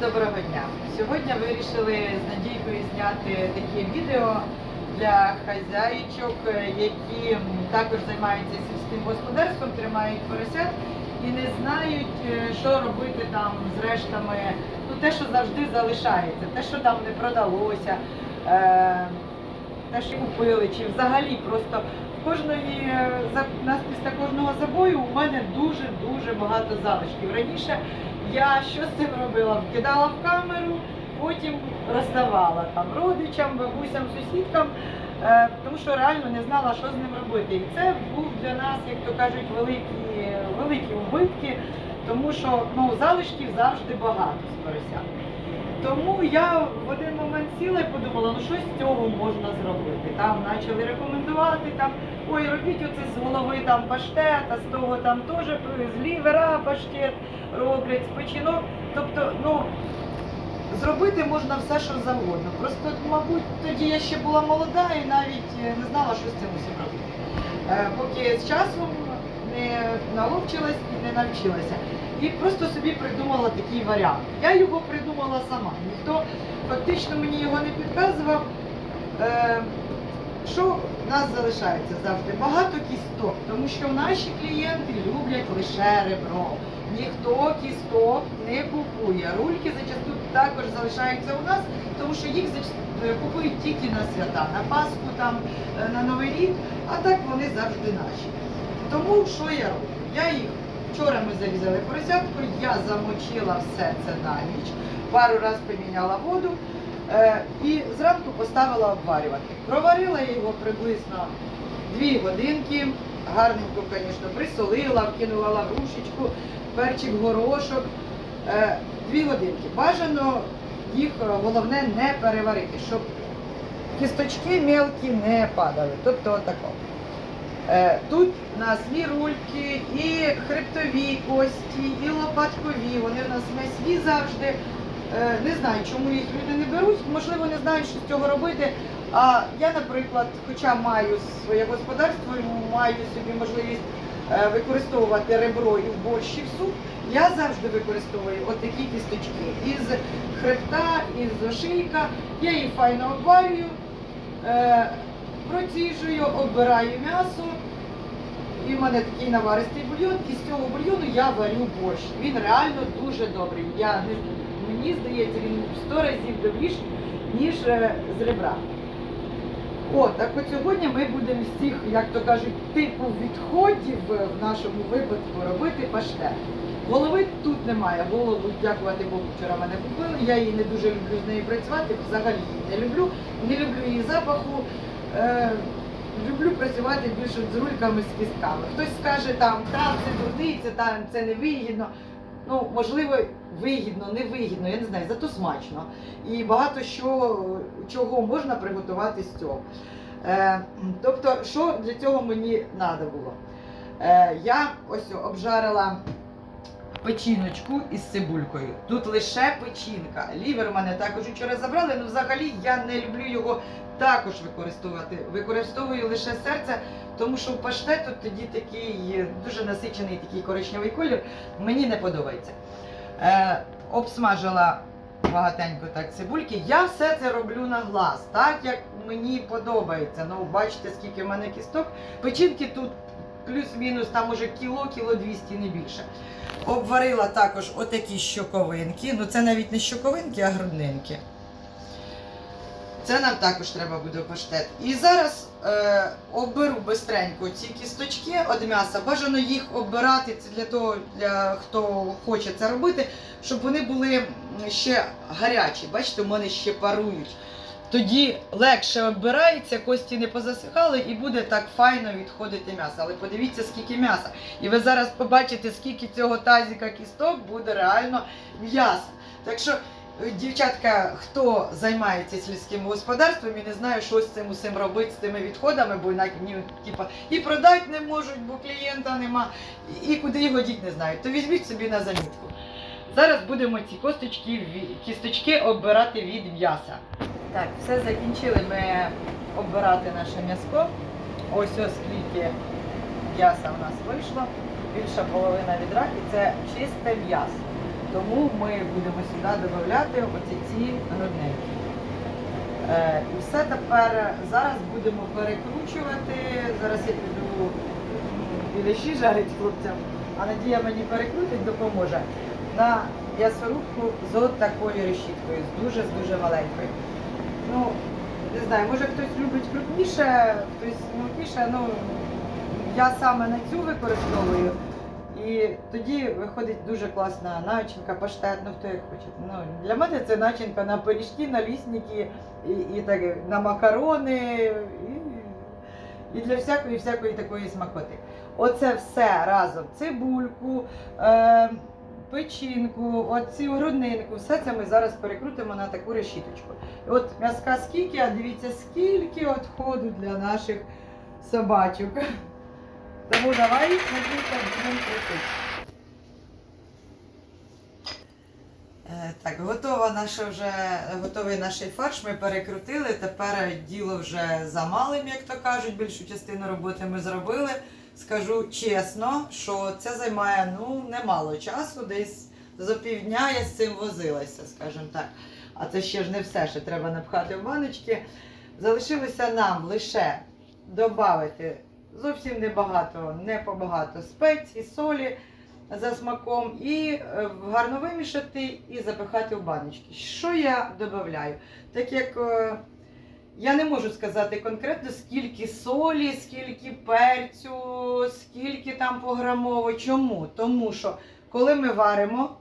доброго дня! Сьогодні вирішили з Надійкою зняти таке відео для хазяїчок, які також займаються сільським господарством, тримають поросят і не знають, е, що робити там з рештами. Ну, те, що завжди залишається, те, що там не продалося, е, те, що купили, чи взагалі просто кожної е, нас після кожного забою у мене дуже дуже багато залишків. Раніше я що з цим робила? Вкидала в камеру, потім роздавала там родичам, бабусям, сусідкам, е, тому що реально не знала, що з ним робити. І це був для нас, як то кажуть, великі, великі убитки, тому що ну, залишків завжди багато з поросят. Тому я в один момент сіла і подумала, ну що з цього можна зробити. Там почали рекомендувати, там, ой, робіть оце з голови там паштет, а з того там теж з лівера паштет роблять, з печінок. Тобто, ну, зробити можна все, що завгодно. Просто, мабуть, тоді я ще була молода і навіть е, не знала, що з цим усім робити. Е, Поки з часом не наловчилась і не навчилася. І просто собі придумала такий варіант. Я його придумала сама. Ніхто фактично мені його не підказував. Що в нас залишається завжди? Багато кісток, тому що наші клієнти люблять лише ребро. Ніхто кісток не купує. Рульки зачасту також залишаються у нас, тому що їх е, купують тільки на свята, на Пасху, там, е, на Новий рік, а так вони завжди наші. Тому що я роблю? Я їх вчора ми зарізали поросятку, я замочила все це на ніч, пару разів поміняла воду і зранку поставила обварювати. Проварила його приблизно 2 годинки, гарненько, звісно, присолила, вкинула лаврушечку, перчик, горошок. Е, Дві годинки. Бажано їх е, головне не переварити, щоб кісточки мелкі не падали. Тобто отако. Е, Тут у нас і рульки, і хребтові кості, і лопаткові. Вони у нас м'ясні завжди. Е, Не знаю, чому їх люди не беруть. Можливо, не знають, що з цього робити. А я, наприклад, хоча маю своє господарство, маю собі можливість е, використовувати ребро і в борщ і в суп, я завжди використовую отакі кісточки. Із хребта, із ошийка. Я їх файно обварюю. Е, проціжую, обираю м'ясо. І в мене такий наваристий бульйон, і з цього бульйону я варю борщ. Він реально дуже добрий. Я не мені здається, він в 100 разів добріший, ніж е, з ребра. О, так от сьогодні ми будемо з цих, як то кажуть, типу відходів в нашому випадку робити паштет. Голови тут немає. Голову, дякувати Богу, вчора мене купили. Я її не дуже люблю з нею працювати, взагалі її не люблю. Не люблю її запаху. Е, люблю працювати більше з рульками з кістками. Хтось скаже там, там це дурниця, там це не вигідно. Ну, можливо, вигідно, не вигідно, я не знаю, зато смачно. І багато що, чого можна приготувати з цього. Е, тобто, що для цього мені треба було? Е, я ось обжарила печіночку із цибулькою. Тут лише печінка. Лівер мене також вчора забрали, але взагалі я не люблю його також використовувати. Використовую лише серце, тому що в паштету тоді такий дуже насичений такий коричневий колір. Мені не подобається. Е, обсмажила багатенько так цибульки. Я все це роблю на глаз, так як мені подобається. Ну, бачите, скільки в мене кісток. Печінки тут плюс-мінус, там уже кіло, кіло 200, не більше. Обварила також отакі щоковинки. Ну це навіть не щоковинки, а груднинки. Це нам також треба буде паштет. І зараз е, оберу бистренько ці кісточки від м'яса. Бажано їх обирати. Це для того, для хто хоче це робити, щоб вони були ще гарячі. Бачите, у мене ще парують. Тоді легше оббирається, кості не позасихали і буде так файно відходити м'ясо. Але подивіться, скільки м'яса. І ви зараз побачите, скільки цього тазіка кісток буде реально м'яса. Так що, е, дівчатка, хто займається сільським господарством і не знає, що з цим усім робити з тими відходами, бо ні, типа, і продати не можуть, бо клієнта нема, і, куди його діти не знають, то візьміть собі на замітку. Зараз будемо ці косточки, кісточки оббирати від м'яса. Так, все закінчили ми оббирати наше м'яско. Ось скільки м'яса в нас вийшло. Більша половина відра і це чисте м'ясо. Тому ми будемо сюди додати оці ці грудненькі. Е, і все тепер зараз будемо перекручувати. Зараз я піду м, біляші жарить хлопцям, а Надія мені перекрутить, допоможе. На м'ясорубку з от такою решіткою, з дуже-дуже маленькою. Ну, не знаю, може хтось любить крупніше, хтось мілкіше, ну я саме на цю використовую. І тоді виходить дуже класна начинка, паштет, ну хто як хоче. Ну, для мене це начинка на пиріжки, на лісники, і, і так, на макарони, і, і для всякої всякої такої смакоти. Оце все разом. Цибульку, е, печінку, оцю груднинку, все це ми зараз перекрутимо на таку решіточку. І от м'язка скільки, а дивіться, скільки от ходу для наших собачок. Тому давай Надійка, будемо крутити. Е, Так, готова наша вже готовий наш фарш. Ми перекрутили. Тепер діло вже за малим, як то кажуть. Більшу частину роботи ми зробили. Скажу чесно, що це займає ну немало часу. Десь за півдня я з цим возилася, скажімо так. А це ще ж не все, ще треба напхати в баночки. Залишилося нам лише додати зовсім небагато, не побагато спецій, солі за смаком і е, гарно вимішати і запихати в баночки. Що я додаю? Так як е, я не можу сказати конкретно, скільки солі, скільки перцю, скільки там пограмово. Чому? Тому що коли ми варимо,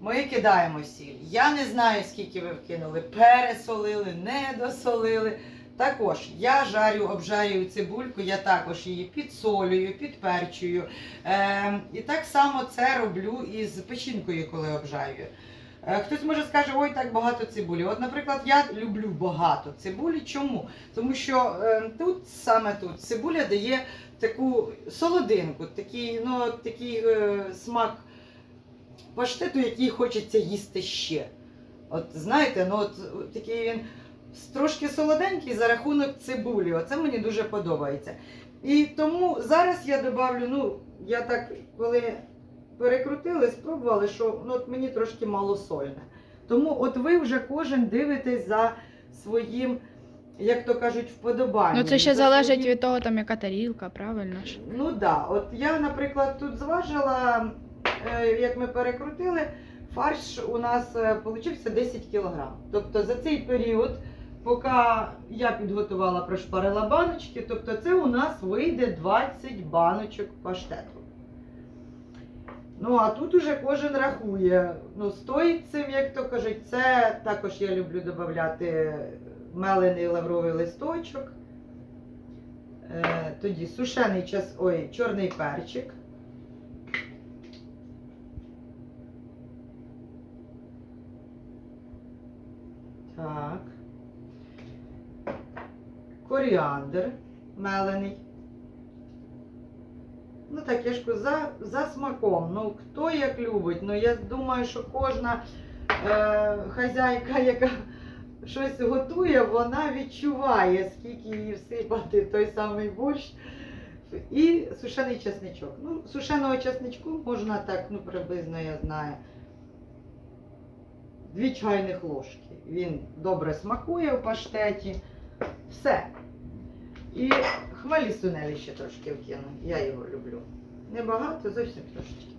ми кидаємо сіль. Я не знаю, скільки ви вкинули, пересолили, не досолили. Також я жарю, обжарюю цибульку, я також її підсолюю, підперчую. Е, і так само це роблю із печінкою, коли обжарюю. Е, хтось може скаже, ой, так багато цибулі. От, наприклад, я люблю багато цибулі. Чому? Тому що е, тут, саме тут, цибуля дає таку солодинку, такий, ну, такий е, смак паштету, який хочеться їсти ще. От знаєте, ну от такий він трошки солоденький за рахунок цибулі. Оце мені дуже подобається. І тому зараз я добавлю, ну, я так, коли перекрутили, спробували, що ну, от мені трошки малосольне. Тому от ви вже кожен дивитесь за своїм, як то кажуть, вподобанням. Ну це ще за залежить своїм- від того, там яка тарілка, правильно ж. Ну так, да. от я, наприклад, тут зважила, е, як ми перекрутили, фарш у нас вийшов 10 кг. Тобто за цей період, поки я підготувала, прошпарила баночки, тобто це у нас вийде 20 баночок паштету. Ну, а тут уже кожен рахує. Ну, стоїть цим, як то кажуть, це також я люблю додати мелений лавровий листочок. Е, тоді сушений час, ой, чорний перчик. Так. Коріандр мелений. Так, я за, за смаком. Ну, хто як любить. Ну, я думаю, що кожна е, хазяйка, яка щось готує, вона відчуває, скільки її всипати той самий борщ. І сушений чесничок. Ну, сушеного чесничку можна так, ну, приблизно я знаю. Дві чайних ложки. Він добре смакує в паштеті. Все. І хмелі сунелі ще трошки вкину. Я його люблю. Небагато, зовсім трошечки.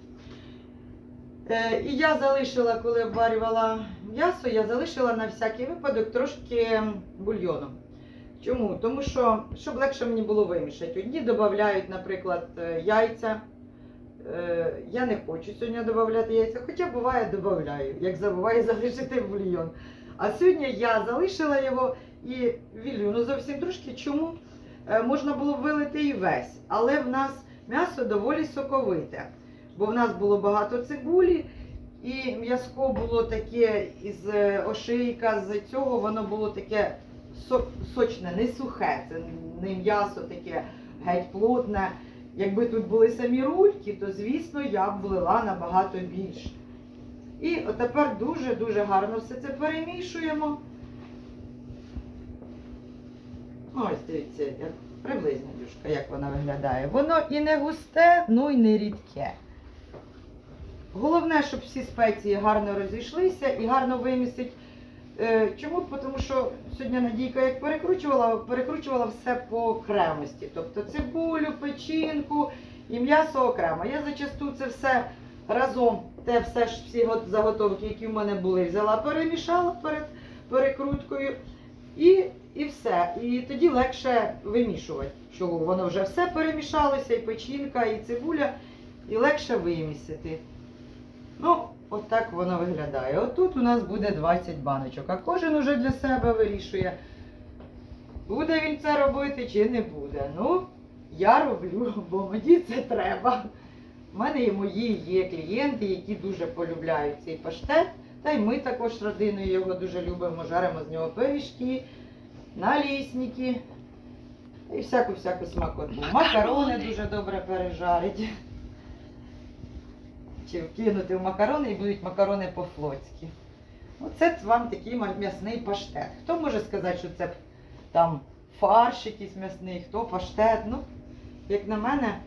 Е, і я залишила, коли обварювала м'ясо, я залишила на всякий випадок трошки бульйону. Чому? Тому що, щоб легше мені було вимішати. Одні додають, наприклад, е, яйця. Е, Я не хочу сьогодні додати яйця, хоча буває додаю, як забуваю залишити бульйон. А сьогодні я залишила його і вілю, ну зовсім трошки. Чому? Е, Можна було вилити і весь, але в нас м'ясо доволі соковите, бо в нас було багато цибулі, і м'яско було таке із е, ошийка, з цього воно було таке сочне, не сухе, це не м'ясо таке геть плотне. Якби тут були самі рульки, то звісно я б влила набагато більше. І тепер дуже-дуже гарно все це перемішуємо. Ось дивіться, як приблизно дюшка, як вона виглядає. Воно і не густе, ну і не рідке. Головне, щоб всі спеції гарно розійшлися і гарно вимістить. Е, Чому? Тому що сьогодні Надійка як перекручувала, перекручувала все по окремості. Тобто цибулю, печінку і м'ясо окремо. Я зачасту це все разом, те все ж всі заготовки, які в мене були, взяла, перемішала перед перекруткою. І, і все. І тоді легше вимішувати. Що воно вже все перемішалося, і печінка, і цибуля, і легше вимісити. Ну, от так воно виглядає. Отут у нас буде 20 баночок, а кожен уже для себе вирішує, буде він це робити чи не буде. Ну, я роблю, бо мені це треба. У мене і мої є клієнти, які дуже полюбляють цей паштет. Та й ми також родиною його дуже любимо, жаримо з нього пиріжки, налісники і всяку-всяку смакоту. Макарони дуже добре пережарить. Чи вкинути в макарони і будуть макарони по-флотськи. Оце вам такий м'ясний паштет. Хто може сказати, що це там фарш якийсь м'ясний, хто паштет? Ну, як на мене,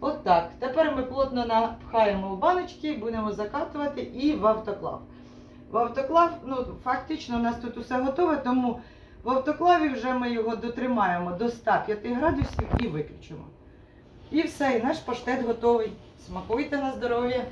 от так. Тепер ми плотно напхаємо в баночки, будемо закатувати і в автоклав. В автоклав, ну фактично у нас тут усе готове, тому в автоклаві вже ми його дотримаємо до 105 градусів і виключимо. І все, і наш паштет готовий. Смакуйте на здоров'я.